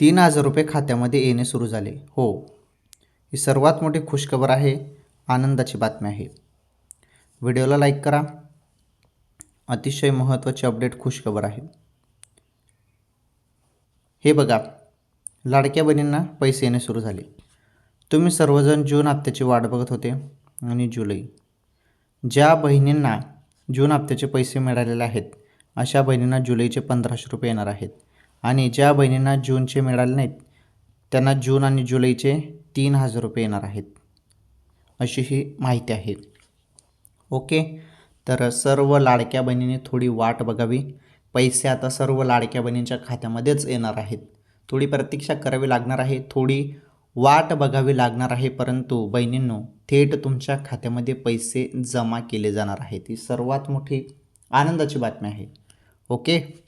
तीन हजार रुपये खात्यामध्ये येणे सुरू झाले. हो ही सर्वात मोठी खुशखबर आहे आनंदाची बातमी आहे. व्हिडिओला लाईक करा. अतिशय महत्त्वाची अपडेट खुशखबर आहे. हे बघा लाडक्या बहिणींना पैसे येणे सुरू झाले. तुम्ही सर्वजण जून हप्त्याची वाट बघत होते आणि जुलै. ज्या बहिणींना जून हप्त्याचे पैसे मिळालेले आहेत अशा बहिणींना जुलैचे पंधराशे रुपये येणार आहेत. आणि ज्या बहिणींना जूनचे मिळाले नाहीत त्यांना जून आणि जुलैचे तीन हजार रुपये येणार आहेत. अशी ही माहिती आहे. ओके? तर सर्व लाडक्या बहिणींनी थोडी वाट बघावी. पैसे आता सर्व लाडक्या बहिणींच्या खात्यामध्येच येणार आहेत. थोडी प्रतीक्षा करावी लागणार आहे. थोडी वाट बघावी लागणार आहे. परंतु बहिणींनो थेट तुमच्या खात्यामध्ये पैसे जमा केले जाणार आहेत. ही सर्वात मोठी आनंदाची बातमी आहे. ओके?